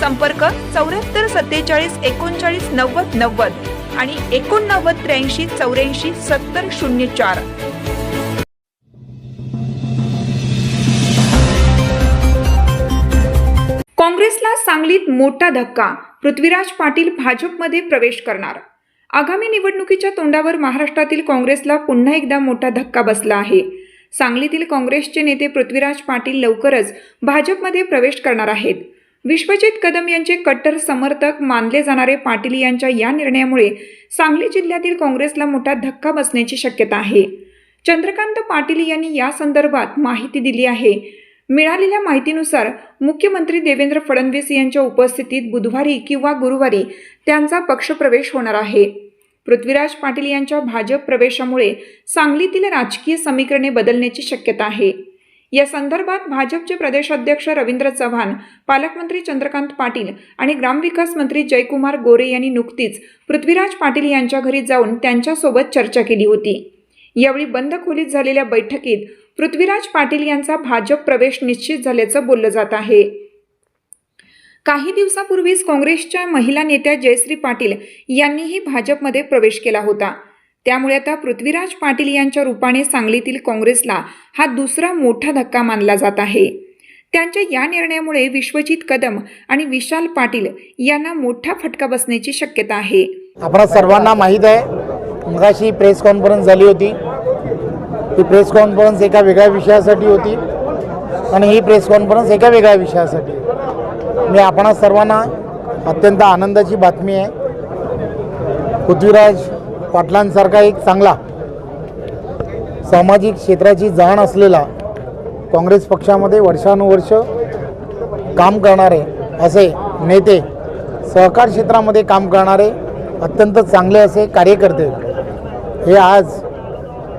संपर्क चौऱ्याहत्तर सत्तेचाळीस एकोणचाळीस नव्वद नव्वद आणि एकोणनव्वद त्र्याऐंशी चौऱ्याऐंशी सत्तर शून्य चार. काँग्रेसला सांगलीत मोठा धक्का. पृथ्वीराज पाटील भाजपमध्ये प्रवेश करणार. आगामी निवडणुकीच्या तोंडावर महाराष्ट्रातील काँग्रेसला पुन्हा एकदा मोठा धक्का बसला आहे. सांगलीतील काँग्रेसचे नेते पृथ्वीराज पाटील लवकरच भाजपमध्ये प्रवेश करणार आहेत. विश्वजित कदम यांचे कट्टर समर्थक मानले जाणारे पाटील यांच्या या निर्णयामुळे सांगली जिल्ह्यातील काँग्रेसला मोठा धक्का बसण्याची शक्यता आहे. चंद्रकांत पाटील यांनी या संदर्भात माहिती दिली आहे. मिळालेल्या माहितीनुसार मुख्यमंत्री देवेंद्र फडणवीस यांच्या उपस्थितीत बुधवारी किंवा गुरुवारी त्यांचा पक्षप्रवेश होणार आहे. पृथ्वीराज पाटील यांच्या भाजप प्रवेशामुळे सांगलीतील राजकीय समीकरणे बदलण्याची शक्यता आहे. या संदर्भात भाजपचे प्रदेशाध्यक्ष रवींद्र चव्हाण पालकमंत्री चंद्रकांत पाटील आणि ग्रामविकास मंत्री जयकुमार गोरे यांनी नुकतीच पृथ्वीराज पाटील यांच्या घरी जाऊन त्यांच्यासोबत चर्चा केली होती. यावेळी बंद खोलीत झालेल्या बैठकीत पृथ्वीराज पाटील यांचा भाजप प्रवेश निश्चित झाल्याचं बोललं जात आहे. काही दिवसापूर्वीच काँग्रेसच्या महिला नेत्या जयश्री पाटील यांनीही भाजपमध्ये प्रवेश केला होता. त्यामुळे आता पृथ्वीराज पाटील यांच्या रूपाने सांगलीतील काँग्रेसला हा दुसरा मोठा धक्का मानला जात आहे. त्यांच्या या निर्णयामुळे विश्वजित कदम आणि विशाल पाटील यांना मोठा फटका बसण्याची शक्यता आहे. आपणा सर्वांना माहीत आहे मगाशी प्रेस कॉन्फरन्स झाली होती. ही प्रेस कॉन्फरन्स एका वेगळ्या विषयासाठी होती आणि ही प्रेस कॉन्फरन्स एका वेगळ्या विषयासाठी. मी आपणा सर्वांना अत्यंत आनंदाची बातमी आहे. पृथ्वीराज पाटलांसारखा एक चांगला सामाजिक क्षेत्राची जाण असलेला काँग्रेस पक्षामध्ये वर्षानुवर्ष काम करणारे असे नेते सहकार क्षेत्रामध्ये काम करणारे अत्यंत चांगले असे कार्यकर्ते हे आज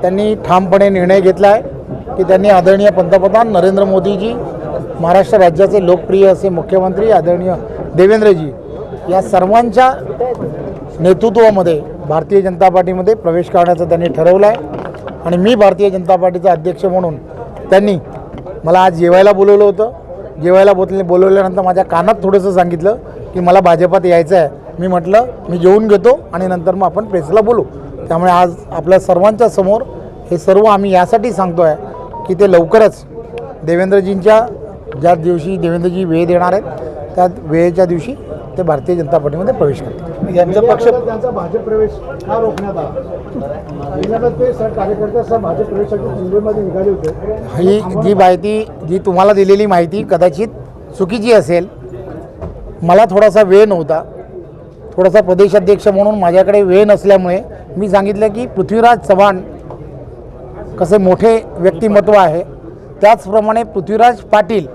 त्यांनी ठामपणे निर्णय घेतला आहे की त्यांनी आदरणीय पंतप्रधान नरेंद्र मोदीजी महाराष्ट्र राज्याचे लोकप्रिय असे मुख्यमंत्री आदरणीय देवेंद्रजी या सर्वांच्या नेतृत्वामध्ये भारतीय जनता पार्टीमध्ये प्रवेश करण्याचं त्यांनी ठरवलं आहे आणि मी भारतीय जनता पार्टीचा अध्यक्ष म्हणून त्यांनी मला आज जेवायला बोलवलं होतं. जेवायला बोलले बोलवल्यानंतर माझ्या कानात थोडंसं सांगितलं की मला भाजपात यायचं आहे मी म्हटलं मी जेवून घेतो आणि नंतर मग आपण प्रेसला बोलू. त्यामुळे आज आपल्या सर्वांच्या समोर हे सर्व आम्ही यासाठी सांगतो आहे की ते लवकरच देवेंद्रजींच्या ज्या दिवशी देवेंद्रजी वेळ देणार आहेत त्या वेळेच्या दिवशी ते भारतीय जनता पार्टीमध्ये प्रवेश करतील. यांचा पक्ष त्यांचा भाजप प्रवेश का रोखण्यात आला? ते सर कार्यकर्ते सर भाजप प्रवेशासाठी मुंबईमध्ये निघाले होते. ही जी माहिती जी तुम्हाला दिलेली माहिती कदाचित चुकीची असेल. मला थोडासा वेळ नव्हता. थोडासा प्रदेशाध्यक्ष म्हणून माझ्याकडे वेळ नसल्यामुळे मी सांगितलं की पृथ्वीराज चव्हाण कसे मोठे व्यक्तिमत्व आहे. त्याचप्रमाणे पृथ्वीराज पाटील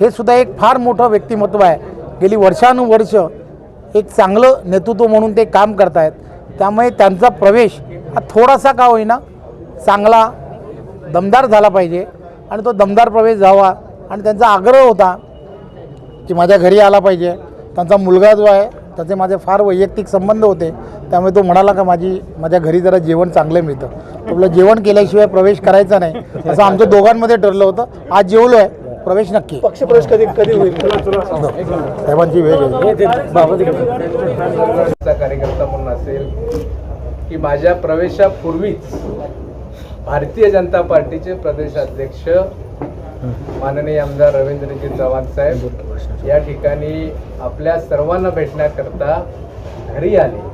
हे सुद्धा एक फार मोठं व्यक्तिमत्व आहे. गेली वर्षानुवर्ष एक चांगलं नेतृत्व म्हणून ते काम करत आहेत त्यामुळे त्यांचा प्रवेश हा थोडासा का होईना चांगला दमदार झाला पाहिजे आणि तो दमदार प्रवेश झावा आणि त्यांचा आग्रह होता की माझ्या घरी आला पाहिजे. त्यांचा मुलगा जो आहे त्याचे माझे फार वैयक्तिक संबंध होते. त्यामुळे तो म्हणाला का माझी माझ्या घरी जरा जेवण चांगलं मिळतं. आपलं जेवण केल्याशिवाय प्रवेश करायचा नाही. असं आमच्या दोघांमध्ये ठरलं होतं. आज जेवलो आहे प्रवेश नक्की. पक्ष प्रवेश कधी कधी होईल? साहेबांची वेळ कार्यकर्ता म्हणून असेल की माझ्या प्रवेशापूर्वीच भारतीय जनता पार्टीचे प्रदेशाध्यक्ष माननीय आमदार रवींद्रजी चव्हाण साहेब या ठिकाणी आपल्या सर्वांना भेटण्याकरता घरी आले.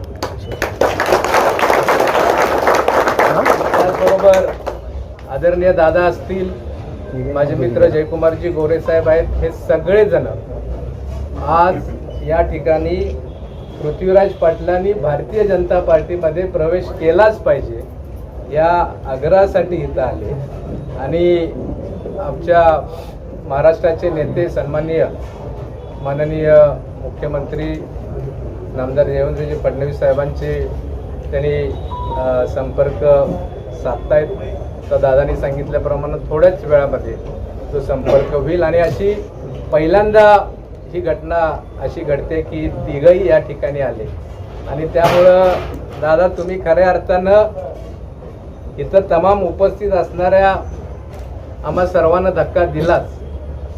त्याचबरोबर आदरणीय दादा असतील माझे मित्र जयकुमारजी गोरे साहेब आहेत. हे सगळेजण आज या ठिकाणी पृथ्वीराज पाटलांनी भारतीय जनता पार्टीमध्ये प्रवेश केलाच पाहिजे या आग्रहासाठी इथं आले. आणि आमच्या महाराष्ट्राचे नेते सन्माननीय माननीय मुख्यमंत्री नामदार देवेंद्रजी फडणवीस साहेबांचे त्यांनी संपर्क साधतायत. तर दादानी सांगितल्याप्रमाणे थोड्याच वेळामध्ये तो संपर्क होईल. आणि अशी पहिल्यांदा ही घटना अशी घडते की तिघही या ठिकाणी आले. आणि त्यामुळं दादा तुम्ही खऱ्या अर्थानं इथं तमाम उपस्थित असणाऱ्या आम्हा सर्वांना धक्का दिलाच.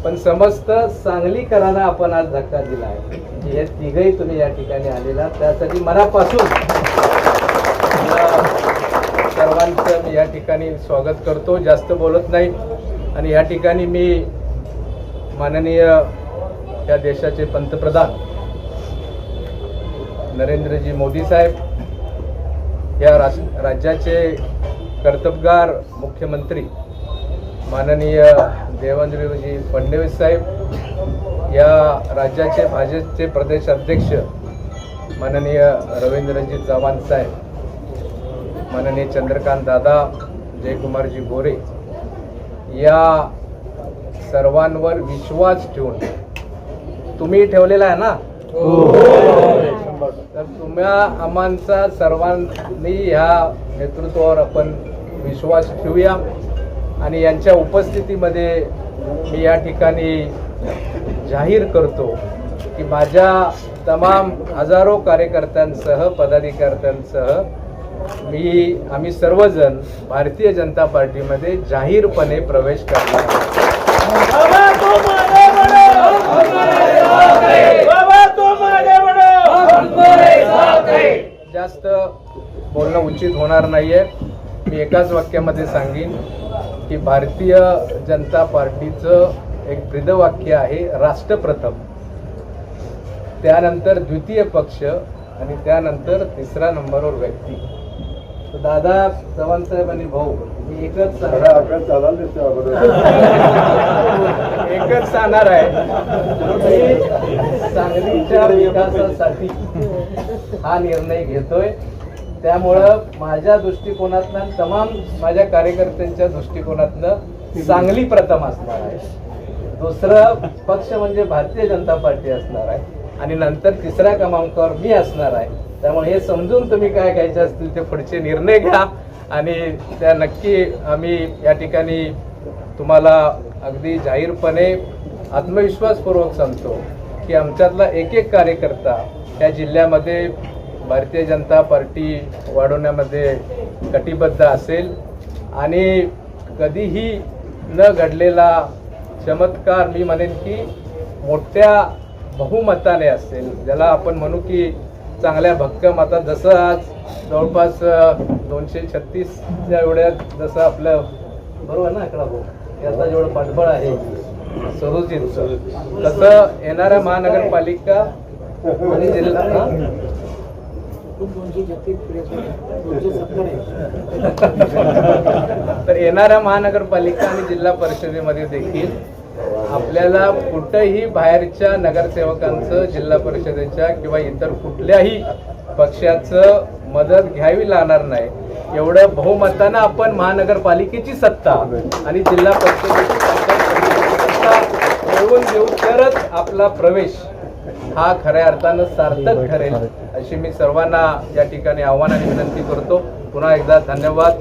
पण समस्त सांगलीकरांना आपण आज धक्का दिला आहे. की हे तिघही तुम्ही या ठिकाणी आलेला. त्यासाठी मनापासून सर्वांचं मी या ठिकाणी स्वागत करतो. जास्त बोलत नाही आणि या ठिकाणी मी माननीय या देशाचे पंतप्रधान नरेंद्रजी मोदी साहेब या राज राज्याचे कर्तबगार मुख्यमंत्री माननीय देवेंद्रजी फडणवीस साहेब या राज्याचे भाजपचे प्रदेश अध्यक्ष माननीय रवींद्रजी चव्हाण साहेब. माननीय चंद्रकांत दादा जयकुमारजी गोरे या सर्वांवर विश्वास ठेवून तुम्ही ठेवलेला आहे ना? तर तुम्हा आम्हांचा सर्वांनी ह्या नेतृत्वावर आपण विश्वास ठेवूया. आणि यांच्या उपस्थितीमध्ये मी या ठिकाणी जाहीर करतो की माझ्या तमाम हजारो कार्यकर्त्यांसह पदाधिकाऱ्यांसह मी आम्ही सर्वजण भारतीय जनता पार्टीमध्ये जाहीरपणे प्रवेश करणार. जास्त बोलणं उचित होणार नाहीये. मी एकाच वाक्यामध्ये सांगेन की भारतीय जनता पार्टीचं एक ब्रीदवाक्य आहे राष्ट्रप्रथम. त्यानंतर द्वितीय पक्ष आणि त्यानंतर तिसरा नंबरवर व्यक्ती. दादा चव्हाण साहेब आणि भाऊ मी एकच एकच सांगणार आहे. सांगलीच्या विकासासाठी हा निर्णय घेतोय. त्यामुळं माझ्या दृष्टिकोनातनं तमाम माझ्या कार्यकर्त्यांच्या दृष्टिकोनातनं सांगली प्रथम असणार आहे. दुसरा पक्ष म्हणजे भारतीय जनता पार्टी असणार आहे. आणि नंतर तिसऱ्या क्रमांकावर मी असणार आहे. त्यामुळे हे समजून तुम्ही काय घ्यायचे असतील ते पुढचे निर्णय घ्या. आणि त्या नक्की आम्ही या ठिकाणी तुम्हाला अगदी जाहीरपणे आत्मविश्वासपूर्वक सांगतो की आमच्यातला एक एक कार्यकर्ता या जिल्ह्यामध्ये भारतीय जनता पार्टी वाढवण्यामध्ये कटिबद्ध असेल. आणि कधीही न घडलेला चमत्कार मी म्हणेन की मोठ्या बहुमताने असेल. ज्याला आपण म्हणू की चांगल्या भक्कम आता जसं आज जवळपास दोनशे छत्तीसच्या एवढ्या जसं आपलं बरोबर ना अकरा भाऊ? याचा जेवढं पाठबळ आहे. सरोजित. तसं येणाऱ्या महानगरपालिका आणि जिल्हा तर येणाऱ्या महानगरपालिका आणि जिल्हा परिषदेमध्ये देखील आपल्याला कुठंही बाहेरच्या नगरसेवकांचं जिल्हा परिषदेच्या किंवा इतर कुठल्याही पक्षाचं मदत घ्यावी लागणार नाही. एवढं बहुमतानं आपण महानगरपालिकेची सत्ता आणि जिल्हा परिषदेची सत्ता मिळवून देऊ तरच आपला प्रवेश हा खऱ्या अर्थानं सार्थक ठरेल अशी मी सर्वांना या ठिकाणी आव्हान आणि विनंती करतो. पुन्हा एकदा धन्यवाद.